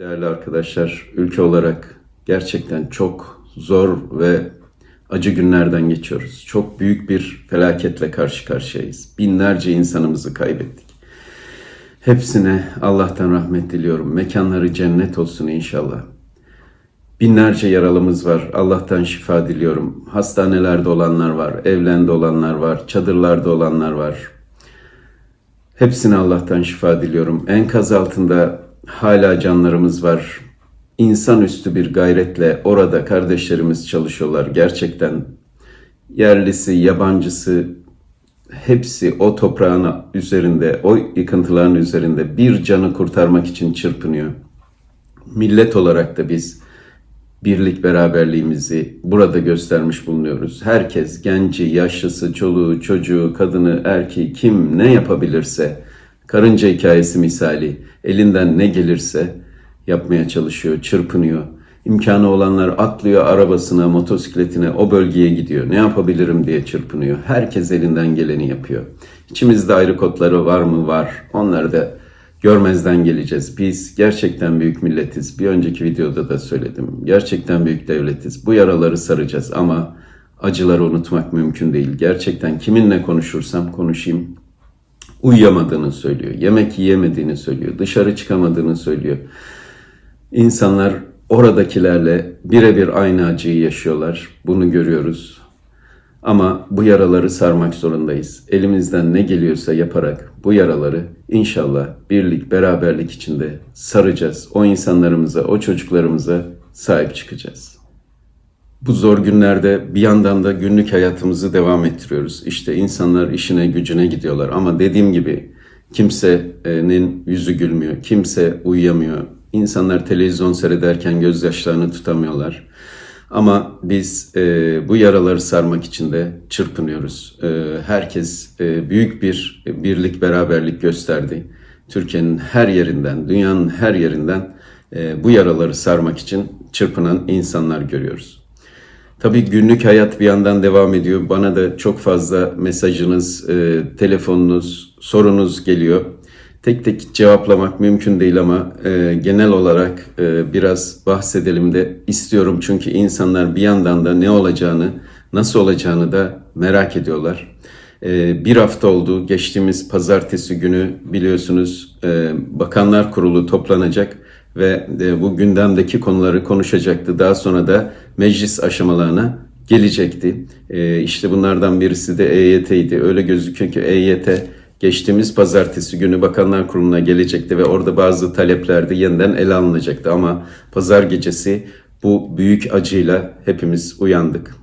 Değerli arkadaşlar, ülke olarak gerçekten çok zor ve acı günlerden geçiyoruz. Çok büyük bir felaketle karşı karşıyayız. Binlerce insanımızı kaybettik. Hepsine Allah'tan rahmet diliyorum. Mekanları cennet olsun inşallah. Binlerce yaralımız var. Allah'tan şifa diliyorum. Hastanelerde olanlar var, evlerinde olanlar var, çadırlarda olanlar var. Hepsine Allah'tan şifa diliyorum. Enkaz altında hala canlarımız var. İnsanüstü bir gayretle orada kardeşlerimiz çalışıyorlar. Gerçekten yerlisi, yabancısı hepsi o toprağın üzerinde, o yıkıntıların üzerinde bir canı kurtarmak için çırpınıyor. Millet olarak da biz birlik beraberliğimizi burada göstermiş bulunuyoruz. Herkes genci, yaşlısı, çoluğu, çocuğu, kadını, erkeği kim ne yapabilirse karınca hikayesi misali elinden ne gelirse yapmaya çalışıyor, çırpınıyor. İmkanı olanlar atlıyor arabasına, motosikletine o bölgeye gidiyor. Ne yapabilirim diye çırpınıyor. Herkes elinden geleni yapıyor. İçimizde ayrı kodları var mı? Var. Onları da görmezden geleceğiz. Biz gerçekten büyük milletiz. Bir önceki videoda da söyledim. Gerçekten büyük devletiz. Bu yaraları saracağız ama acıları unutmak mümkün değil. Gerçekten kiminle konuşursam konuşayım uyuyamadığını söylüyor. Yemek yiyemediğini söylüyor. Dışarı çıkamadığını söylüyor. İnsanlar oradakilerle birebir aynı acıyı yaşıyorlar. Bunu görüyoruz. Ama bu yaraları sarmak zorundayız. Elimizden ne geliyorsa yaparak bu yaraları inşallah birlik, beraberlik içinde saracağız. O insanlarımıza, o çocuklarımıza sahip çıkacağız. Bu zor günlerde bir yandan da günlük hayatımızı devam ettiriyoruz. İşte insanlar işine gücüne gidiyorlar ama dediğim gibi kimsenin yüzü gülmüyor, kimse uyuyamıyor. İnsanlar televizyon seyrederken gözyaşlarını tutamıyorlar. Ama biz e, bu yaraları sarmak için de çırpınıyoruz. E, herkes e, büyük bir birlik, beraberlik gösterdi. Türkiye'nin her yerinden, dünyanın her yerinden e, bu yaraları sarmak için çırpınan insanlar görüyoruz. Tabii günlük hayat bir yandan devam ediyor. Bana da çok fazla mesajınız, e, telefonunuz, sorunuz geliyor. Tek tek cevaplamak mümkün değil ama e, genel olarak e, biraz bahsedelim de istiyorum. Çünkü insanlar bir yandan da ne olacağını, nasıl olacağını da merak ediyorlar. E, bir hafta oldu. Geçtiğimiz pazartesi günü biliyorsunuz e, Bakanlar Kurulu toplanacak ve e, bu gündemdeki konuları konuşacaktı. Daha sonra da meclis aşamalarına gelecekti. E, işte bunlardan birisi de EYT'ydi. Öyle gözüküyor ki EYT geçtiğimiz pazartesi günü Bakanlar Kurulu'na gelecekti ve orada bazı talepler de yeniden ele alınacaktı. Ama pazar gecesi bu büyük acıyla hepimiz uyandık.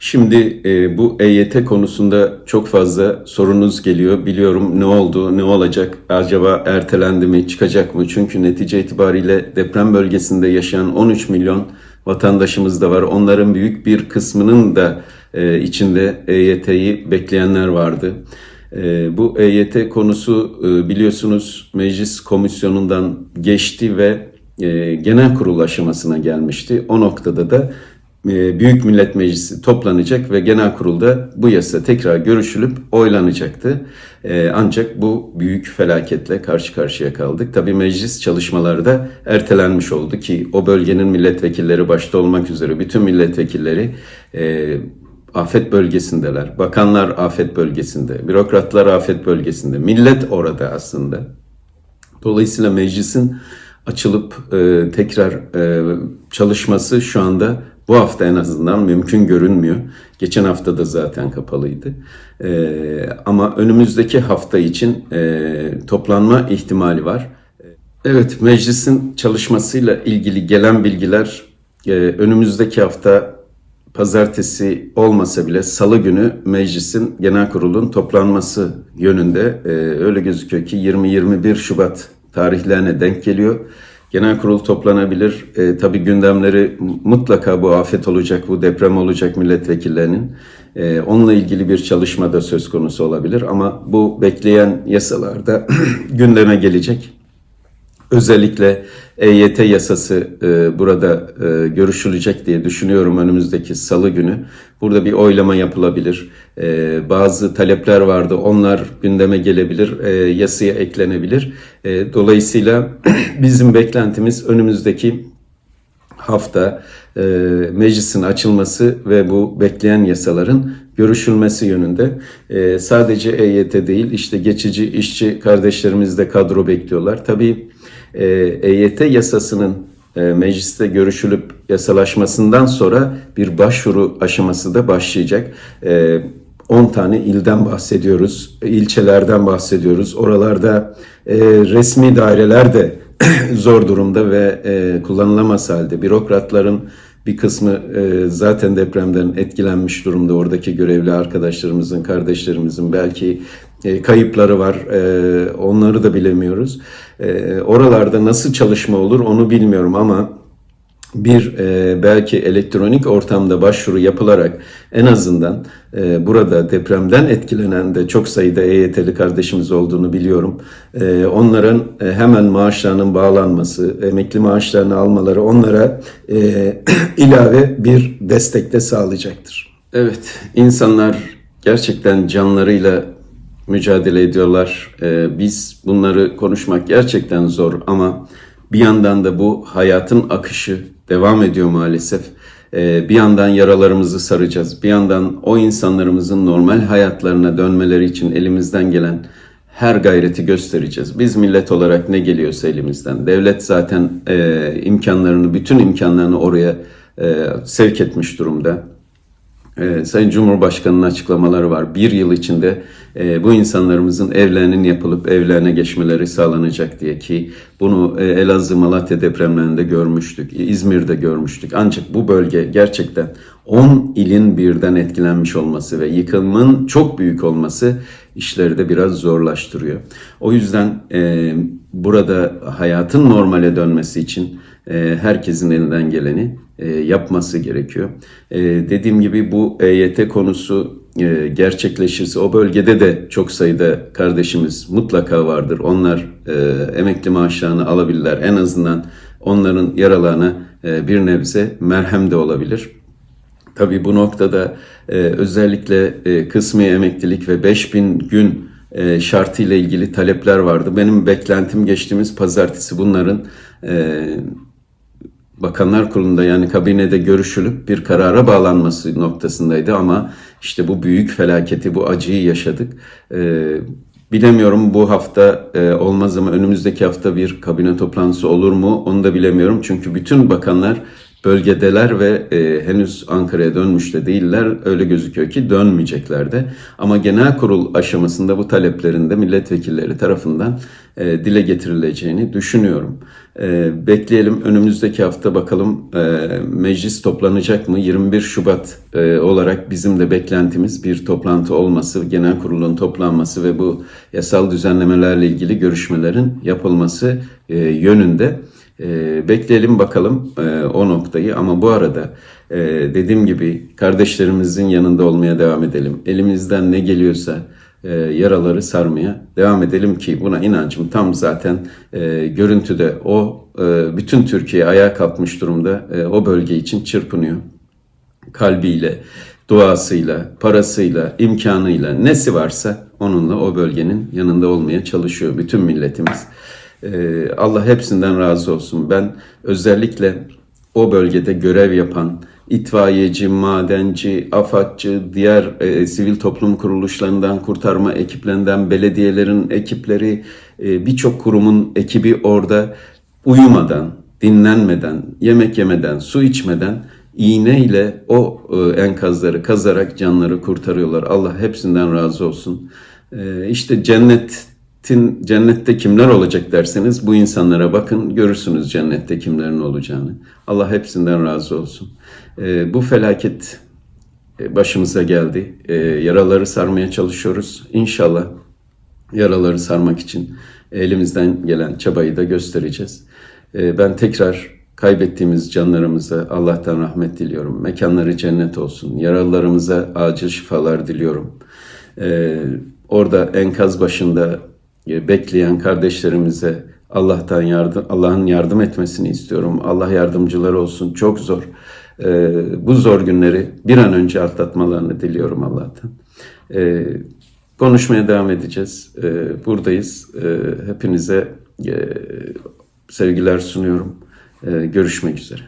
Şimdi e, bu EYT konusunda çok fazla sorunuz geliyor. Biliyorum ne oldu, ne olacak, acaba ertelendi mi, çıkacak mı? Çünkü netice itibariyle deprem bölgesinde yaşayan 13 milyon vatandaşımız da var. Onların büyük bir kısmının da e, içinde EYT'yi bekleyenler vardı. E, bu EYT konusu e, biliyorsunuz meclis komisyonundan geçti ve e, genel kurul aşamasına gelmişti. O noktada da Büyük Millet Meclisi toplanacak ve genel kurulda bu yasa tekrar görüşülüp oylanacaktı. E, ancak bu büyük felaketle karşı karşıya kaldık. Tabii meclis çalışmaları da ertelenmiş oldu ki o bölgenin milletvekilleri başta olmak üzere bütün milletvekilleri e, afet bölgesindeler. Bakanlar afet bölgesinde, bürokratlar afet bölgesinde, millet orada aslında. Dolayısıyla meclisin açılıp e, tekrar e, çalışması şu anda bu hafta en azından mümkün görünmüyor. Geçen hafta da zaten kapalıydı. E, ama önümüzdeki hafta için e, toplanma ihtimali var. Evet, meclisin çalışmasıyla ilgili gelen bilgiler e, önümüzdeki hafta pazartesi olmasa bile salı günü meclisin genel kurulun toplanması yönünde e, öyle gözüküyor ki 20-21 Şubat tarihlerine denk geliyor. Genel kurul toplanabilir. E, tabii gündemleri mutlaka bu afet olacak, bu deprem olacak milletvekillerinin. E, onunla ilgili bir çalışma da söz konusu olabilir ama bu bekleyen yasalarda gündeme gelecek. Özellikle EYT yasası e, burada e, görüşülecek diye düşünüyorum önümüzdeki salı günü. Burada bir oylama yapılabilir. E, bazı talepler vardı onlar gündeme gelebilir, e, yasaya eklenebilir. E, dolayısıyla bizim beklentimiz önümüzdeki hafta e, meclisin açılması ve bu bekleyen yasaların görüşülmesi yönünde. E, sadece EYT değil işte geçici işçi kardeşlerimiz de kadro bekliyorlar. Tabii e, EYT yasasının e, mecliste görüşülüp yasalaşmasından sonra bir başvuru aşaması da başlayacak. E, 10 tane ilden bahsediyoruz, ilçelerden bahsediyoruz. Oralarda e, resmi daireler de zor durumda ve e, kullanılamaz halde. Bürokratların bir kısmı e, zaten depremden etkilenmiş durumda. Oradaki görevli arkadaşlarımızın, kardeşlerimizin belki e, kayıpları var. E, onları da bilemiyoruz. E, oralarda nasıl çalışma olur onu bilmiyorum ama bir belki elektronik ortamda başvuru yapılarak en azından burada depremden etkilenen de çok sayıda EYT'li kardeşimiz olduğunu biliyorum. Onların hemen maaşlarının bağlanması, emekli maaşlarını almaları onlara ilave bir destek de sağlayacaktır. Evet, insanlar gerçekten canlarıyla mücadele ediyorlar. E, biz bunları konuşmak gerçekten zor ama bir yandan da bu hayatın akışı devam ediyor maalesef. Ee, bir yandan yaralarımızı saracağız. Bir yandan o insanlarımızın normal hayatlarına dönmeleri için elimizden gelen her gayreti göstereceğiz. Biz millet olarak ne geliyorsa elimizden. Devlet zaten e, imkanlarını, bütün imkanlarını oraya e, sevk etmiş durumda. E, Sayın Cumhurbaşkanı'nın açıklamaları var. Bir yıl içinde e, bu insanlarımızın evlerinin yapılıp evlerine geçmeleri sağlanacak diye ki bunu e, Elazığ Malatya depremlerinde görmüştük. İzmir'de görmüştük. Ancak bu bölge gerçekten 10 ilin birden etkilenmiş olması ve yıkımın çok büyük olması işleri de biraz zorlaştırıyor. O yüzden e, burada hayatın normale dönmesi için herkesin elinden geleni e, yapması gerekiyor. E, dediğim gibi bu EYT konusu e, gerçekleşirse o bölgede de çok sayıda kardeşimiz mutlaka vardır. Onlar e, emekli maaşlarını alabilirler. En azından onların yaralarına e, bir nebze merhem de olabilir. Tabii bu noktada e, özellikle e, kısmi emeklilik ve 5000 gün e, şartıyla ilgili talepler vardı. Benim beklentim geçtiğimiz pazartesi bunların e, Bakanlar Kurulu'nda yani kabinede görüşülüp bir karara bağlanması noktasındaydı ama işte bu büyük felaketi, bu acıyı yaşadık. Ee, bilemiyorum bu hafta e, olmaz ama önümüzdeki hafta bir kabine toplantısı olur mu onu da bilemiyorum. Çünkü bütün bakanlar bölgedeler ve e, henüz Ankara'ya dönmüş de değiller. Öyle gözüküyor ki dönmeyecekler de. Ama genel kurul aşamasında bu taleplerin de milletvekilleri tarafından e, dile getirileceğini düşünüyorum. E, bekleyelim önümüzdeki hafta bakalım e, meclis toplanacak mı? 21 Şubat e, olarak bizim de beklentimiz bir toplantı olması, genel kurulun toplanması ve bu yasal düzenlemelerle ilgili görüşmelerin yapılması e, yönünde. E, bekleyelim bakalım e, o noktayı ama bu arada e, dediğim gibi kardeşlerimizin yanında olmaya devam edelim. Elimizden ne geliyorsa e, yaraları sarmaya devam edelim ki buna inancım tam zaten e, görüntüde o e, bütün Türkiye ayağa kalkmış durumda e, o bölge için çırpınıyor. Kalbiyle, duasıyla, parasıyla, imkanıyla nesi varsa onunla o bölgenin yanında olmaya çalışıyor bütün milletimiz. Ee, Allah hepsinden razı olsun. Ben özellikle o bölgede görev yapan itfaiyeci, madenci, afatçı, diğer e, sivil toplum kuruluşlarından, kurtarma ekiplerinden, belediyelerin ekipleri, e, birçok kurumun ekibi orada uyumadan, dinlenmeden, yemek yemeden, su içmeden iğne ile o e, enkazları kazarak canları kurtarıyorlar. Allah hepsinden razı olsun. E, işte cennet Cennetin, cennette kimler olacak derseniz bu insanlara bakın görürsünüz cennette kimlerin olacağını. Allah hepsinden razı olsun. E, bu felaket e, başımıza geldi. E, yaraları sarmaya çalışıyoruz. İnşallah yaraları sarmak için elimizden gelen çabayı da göstereceğiz. E, ben tekrar kaybettiğimiz canlarımıza Allah'tan rahmet diliyorum. Mekanları cennet olsun. Yaralılarımıza acil şifalar diliyorum. Ee, orada enkaz başında bekleyen kardeşlerimize Allah'tan yardım, Allah'ın yardım etmesini istiyorum. Allah yardımcıları olsun. Çok zor. Ee, bu zor günleri bir an önce atlatmalarını diliyorum Allah'tan. Ee, konuşmaya devam edeceğiz. Ee, buradayız. Ee, hepinize e, sevgiler sunuyorum. Ee, görüşmek üzere.